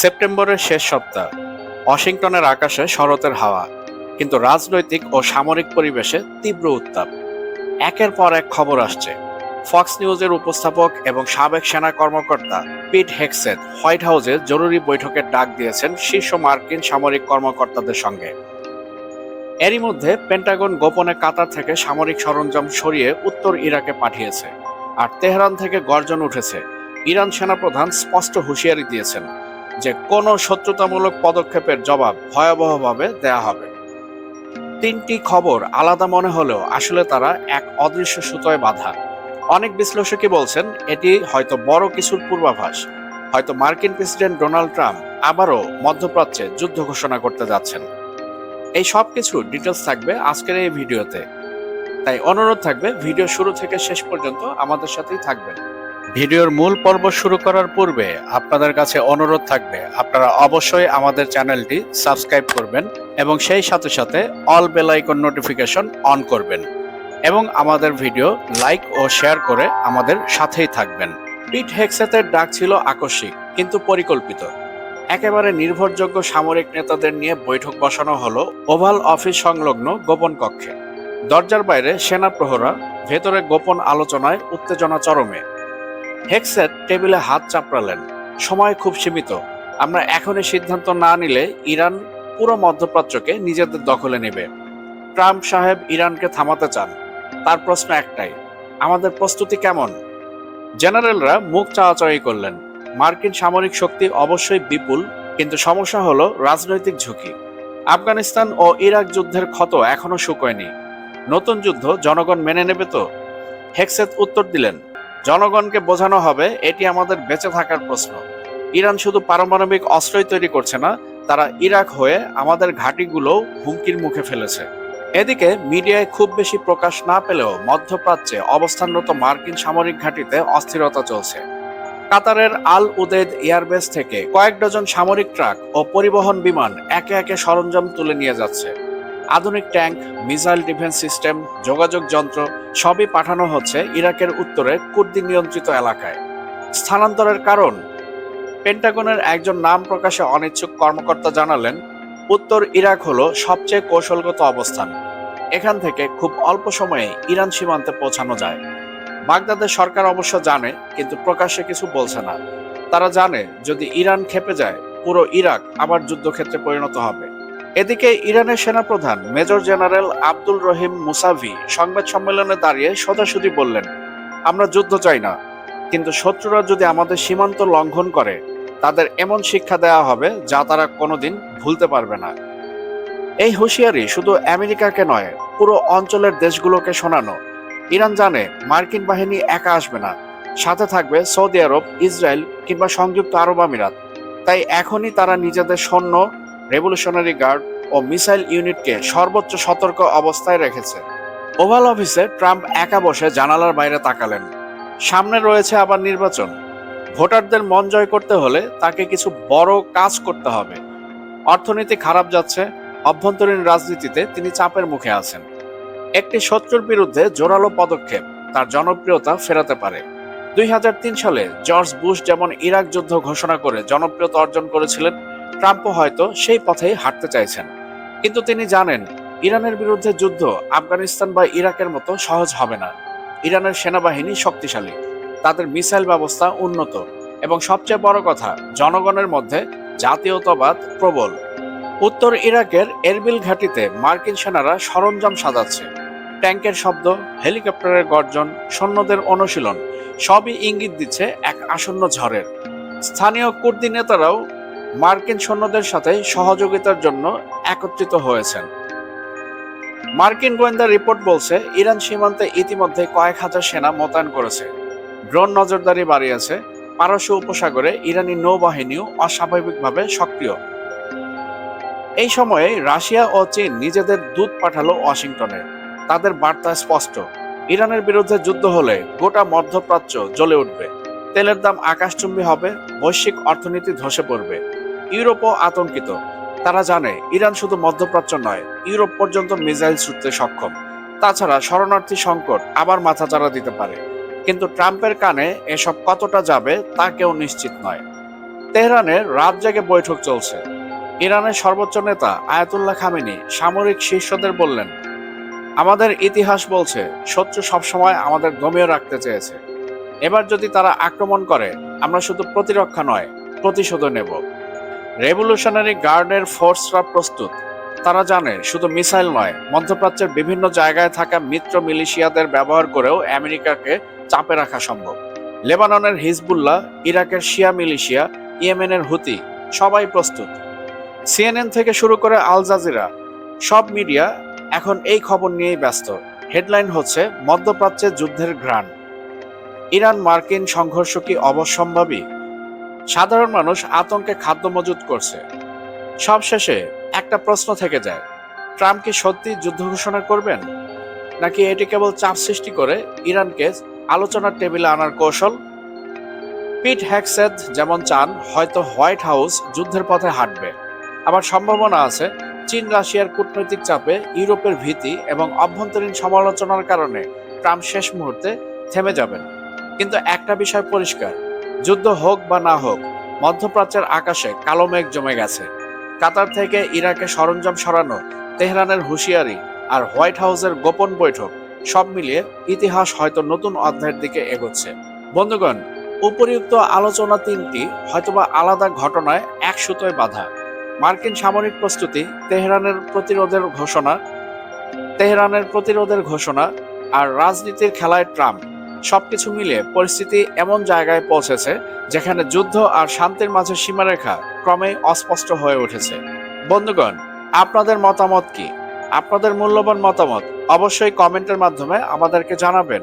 সেপ্টেম্বরের শেষ সপ্তাহ। ওয়াশিংটনের আকাশে শরতের হাওয়া, কিন্তু রাজনৈতিক ও সামরিক পরিবেশে তীব্র উত্তাপ। একের পর এক খবর আসছে। ফক্স নিউজের উপস্থাপক এবং সাবেক সেনা কর্মকর্তা পিট হেক্সেট হোয়াইট হাউসে জরুরি বৈঠকের ডাক দিয়েছেন শীর্ষ মার্কিন সামরিক কর্মকর্তাদের সঙ্গে। এরই মধ্যে পেন্টাগন গোপনে কাতার থেকে সামরিক সরঞ্জাম সরিয়ে উত্তর ইরাকে পাঠিয়েছে। আর তেহরান থেকে গর্জন উঠেছে। ইরান সেনাপ্রধান স্পষ্ট হুঁশিয়ারি দিয়েছেন। যে কোনো শত্রুতামূলক পদক্ষেপের জবাব ভয়াবহভাবে দেয়া হবে। তিনটি খবর আলাদা মনে হলেও আসলে তারা এক অদৃশ্য সুতোয় বাঁধা। অনেক বিশ্লেষকই বলছেন, এটি হয়তো বড় কিছুর পূর্বাভাস। হয়তো মার্কিন প্রেসিডেন্ট ডোনাল্ড ট্রাম্প আবারও মধ্যপ্রাচ্যে যুদ্ধ ঘোষণা করতে যাচ্ছেন। এই সব কিছু ডিটেলস থাকবে আজকের এই ভিডিওতে। তাই অনুরোধ থাকবে, ভিডিও শুরু থেকে শেষ পর্যন্ত আমাদের সাথেই থাকবেন। ভিডিওর মূল পর্ব শুরু করার পূর্বে আপনাদের কাছে অনুরোধ থাকবে, আপনারা অবশ্যই আমাদের চ্যানেলটি সাবস্ক্রাইব করবেন এবং সেই সাথে সাথে all bell icon notification on করবেন এবং আমাদের ভিডিও লাইক ও শেয়ার করে আমাদের সাথেই থাকবেন। পিট হেক্সেতের ডাক ছিল আকস্মিক, কিন্তু পরিকল্পিত। একেবারে নির্ভরযোগ্য সামরিক নেতাদের নিয়ে বৈঠক বসানো হলো ওভাল অফিস সংলগ্ন গোপন কক্ষে। দরজার বাইরে সেনা প্রহরা, ভেতরে গোপন আলোচনায় উত্তেজনা চরমে। হেক্সেট টেবিলে হাত চাপড়ালেন। সময় খুব সীমিত। আমরা এখনই সিদ্ধান্ত না নিলে ইরান পুরো মধ্যপ্রাচ্যকে নিজেদের দখলে নেবে। ট্রাম্প সাহেব ইরানকে থামাতে চান। তার প্রশ্ন একটাই, আমাদের প্রস্তুতি কেমন? জেনারেলরা মুখ চাওয়াচাওয়ি করলেন। মার্কিন সামরিক শক্তি অবশ্যই বিপুল, কিন্তু সমস্যা হলো রাজনৈতিক ঝুঁকি। আফগানিস্তান ও ইরাক যুদ্ধের ক্ষত এখনও শুকোয়নি। নতুন যুদ্ধ জনগণ মেনে নেবে তো? হেক্সেত উত্তর দিলেন জনগণকে বোঝানো হবে, এটি আমাদের বেঁচে থাকার প্রশ্ন। ইরান শুধু পারমাণবিক অস্ত্রই তৈরি করছে না, তারা ইরাক হয়ে আমাদের ঘাঁটিগুলোও হুমকির মুখে ফেলেছে। এদিকে মিডিয়ায় খুব বেশি প্রকাশ না পেলেও মধ্যপ্রাচ্যে অবস্থানরত মার্কিন সামরিক ঘাঁটিতে অস্থিরতা চলছে। কাতারের আল উদেদ এয়ারবেস থেকে কয়েক ডজন সামরিক ট্রাক ও পরিবহন বিমান একে একে সরঞ্জাম তুলে নিয়ে যাচ্ছে। আধুনিক ট্যাঙ্ক, মিসাইল ডিফেন্স সিস্টেম, যোগাযোগ যন্ত্র সবই পাঠানো হচ্ছে ইরাকের উত্তরে কুর্দি নিয়ন্ত্রিত এলাকায়। স্থানান্তরের কারণ? পেন্টাগনের একজন নাম প্রকাশে অনিচ্ছুক কর্মকর্তা জানালেন, উত্তর ইরাক হলো সবচেয়ে কৌশলগত অবস্থান। এখান থেকে খুব অল্প সময়ে ইরান সীমান্তে পৌঁছানো যায়। বাগদাদের সরকার অবশ্য জানে, কিন্তু প্রকাশ্যে কিছু বলছে না। তারা জানে, যদি ইরান খেপে যায়, পুরো ইরাক আবার যুদ্ধক্ষেত্রে পরিণত হবে। এদিকে ইরানের সেনাপ্রধান major general Abdul Rahim Mousavi সংবাদ সম্মেলনে দাঁড়িয়ে সোজাসুজি বললেন, আমরা যুদ্ধ চাই না, কিন্তু শত্রুরা যদি আমাদের সীমান্ত লঙ্ঘন করে, তাদের এমন শিক্ষা দেওয়া হবে যা তারা কোনোদিন ভুলতে পারবে না। এই হুঁশিয়ারি শুধু আমেরিকাকে নয়, পুরো অঞ্চলের দেশগুলোকে শোনানো। ইরান জানে মার্কিন বাহিনী একা আসবে না, সাথে থাকবে সৌদি আরব, ইসরায়েল কিংবা সংযুক্ত আরব আমিরাত। তাই এখনই তারা নিজেদের সৈন্য রেভলিউশনারি গার্ড ও মিসাইল ইউনিটকে সর্বোচ্চ সতর্ক অবস্থায় রেখেছে। ওভাল অফিসে ট্রাম্প একা বসে জানালার বাইরে তাকালেন। সামনে রয়েছে আবার নির্বাচন। ভোটারদের মন জয় করতে হলে তাকে কিছু বড় কাজ করতে হবে। অর্থনীতি খারাপ যাচ্ছে, অভ্যন্তরীণ রাজনীতিতে তিনি চাপের মুখে আছেন। একটি শত্রুর বিরুদ্ধে জোরালো পদক্ষেপ তার জনপ্রিয়তা ফেরাতে পারে। দুই হাজার তিন সালে জর্জ বুশ যেমন ইরাক যুদ্ধ ঘোষণা করে জনপ্রিয়তা অর্জন করেছিলেন ট্রাম্পও হয়তো সেই পথেই হাঁটতে চাইছেন। কিন্তু তিনি জানেন, ইরানের বিরুদ্ধে যুদ্ধ আফগানিস্তান বা ইরাকের মতো সহজ হবে না। ইরানের সেনাবাহিনী শক্তিশালী, তাদের মিসাইল ব্যবস্থা উন্নত এবং সবচেয়ে বড় কথা, জনগণের মধ্যে জাতীয়তাবাদ প্রবল। উত্তর ইরাকের এরবিল ঘাঁটিতে মার্কিন সেনারা সরঞ্জাম সাজাচ্ছে। ট্যাঙ্কের শব্দ, হেলিকপ্টারের গর্জন, সৈন্যদের অনুশীলন, সবই ইঙ্গিত দিচ্ছে এক আসন্ন ঝড়ের। স্থানীয় কুর্দি নেতারাও মার্কিন সৈন্যদের সাথে সহযোগিতার জন্য একত্রিত হয়েছেন। মার্কিন গোয়েন্দা রিপোর্ট বলছে, ইরান সীমান্তে ইতিমধ্যে কয়েক হাজার সেনা মোতায়েন করেছে। ড্রোন নজরদারি বাড়িয়েছে। পারস্য উপসাগরে ইরানি নৌবাহিনীও অস্বাভাবিকভাবে সক্রিয়। এই সময়ে রাশিয়া ও চীন নিজেদের দূত পাঠালো ওয়াশিংটনে। তাদের বার্তা স্পষ্ট, ইরানের বিরুদ্ধে যুদ্ধ হলে গোটা মধ্যপ্রাচ্য জ্বলে উঠবে। তেলের দাম আকাশচুম্বী হবে, বৈশ্বিক অর্থনীতি ধসে পড়বে। ইউরোপও আতঙ্কিত। তারা জানে, ইরান শুধু মধ্যপ্রাচ্য নয়, ইউরোপ পর্যন্ত মিসাইল ছুটতে সক্ষম। তাছাড়া শরণার্থী সংকট আবার মাথা মাথাচাড়া দিতে পারে। কিন্তু ট্রাম্পের কানে এসব কতটা যাবে তা কেউ নিশ্চিত নয়। তেহরানে রাত জেগে বৈঠক চলছে। ইরানের সর্বোচ্চ নেতা আয়াতুল্লাহ খামেনি সামরিক শীর্ষদের বললেন, আমাদের ইতিহাস বলছে, শত্রু সবসময় আমাদের দমিয়ে রাখতে চেয়েছে। এবার যদি তারা আক্রমণ করে, আমরা শুধু প্রতিরক্ষা নয়, প্রতিশোধও নেব। রেভলিউশনারি গার্ডের ফোর্সরা প্রস্তুত। তারা জানে, শুধু মিসাইল নয়, মধ্যপ্রাচ্যের বিভিন্ন জায়গায় থাকা মিত্র মিলিশিয়াদের ব্যবহার করেও আমেরিকাকে চাপে রাখা সম্ভব। লেবাননের হিজবুল্লাহ, ইরাকের শিয়া মিলিশিয়া, ইয়েমেনের হুতি, সবাই প্রস্তুত। সিএনএন থেকে শুরু করে আল জাজিরা, সব মিডিয়া এখন এই খবর নিয়েই ব্যস্ত। হেডলাইন হচ্ছে, মধ্যপ্রাচ্যে যুদ্ধের ঘ্রাণ। ইরান মার্কিন সংঘর্ষ কি অবশ্যম্ভাবী? সাধারণ মানুষ আতঙ্কে খাদ্য মজুত করছে। সবশেষে একটা প্রশ্ন থেকে যায়, ট্রাম্প কি সত্যি যুদ্ধ ঘোষণা করবেন? নাকি এটি কেবল চাপ সৃষ্টি করে ইরানকে আলোচনার টেবিলে আনার কৌশল? পিট হ্যাকসেদ যেমন চান, হয়তো হোয়াইট হাউস যুদ্ধের পথে হাঁটবে। আবার সম্ভাবনা আছে, চীন রাশিয়ার কূটনৈতিক চাপে ইউরোপের ভীতি এবং অভ্যন্তরীণ সমালোচনার কারণে ট্রাম্প শেষ মুহূর্তে থেমে যাবেন। কিন্তু একটা বিষয় পরিষ্কার যুদ্ধ হোক বা না হোক, মধ্যপ্রাচ্যের আকাশে কালো মেঘ জমে গেছে। কাতার থেকে ইরাকে সরঞ্জাম সরানো, তেহরানের হুঁশিয়ারি আর হোয়াইট হাউসের গোপন বৈঠক সব মিলিয়ে ইতিহাস হয়তো নতুন অধ্যায়ের দিকে এগোচ্ছে। বন্ধুগণ, উপরিউক্ত আলোচনা তিনটি হয়তোবা আলাদা ঘটনায় এক সুতোয় বাধা। মার্কিন সামরিক প্রস্তুতি, তেহরানের প্রতিরোধের ঘোষণা, তেহরানের প্রতিরোধের ঘোষণা আর রাজনীতির খেলায় ট্রাম্প সবকিছু মিলে পরিস্থিতি এমন জায়গায় পৌঁছেছে যেখানে যুদ্ধ আর শান্তির মাঝে সীমারেখা ক্রমেই অস্পষ্ট হয়ে উঠেছে। বন্ধুগণ, আপনাদের মতামত কি? আপনাদের মূল্যবান মতামত অবশ্যই কমেন্টের মাধ্যমে আমাদেরকে জানাবেন।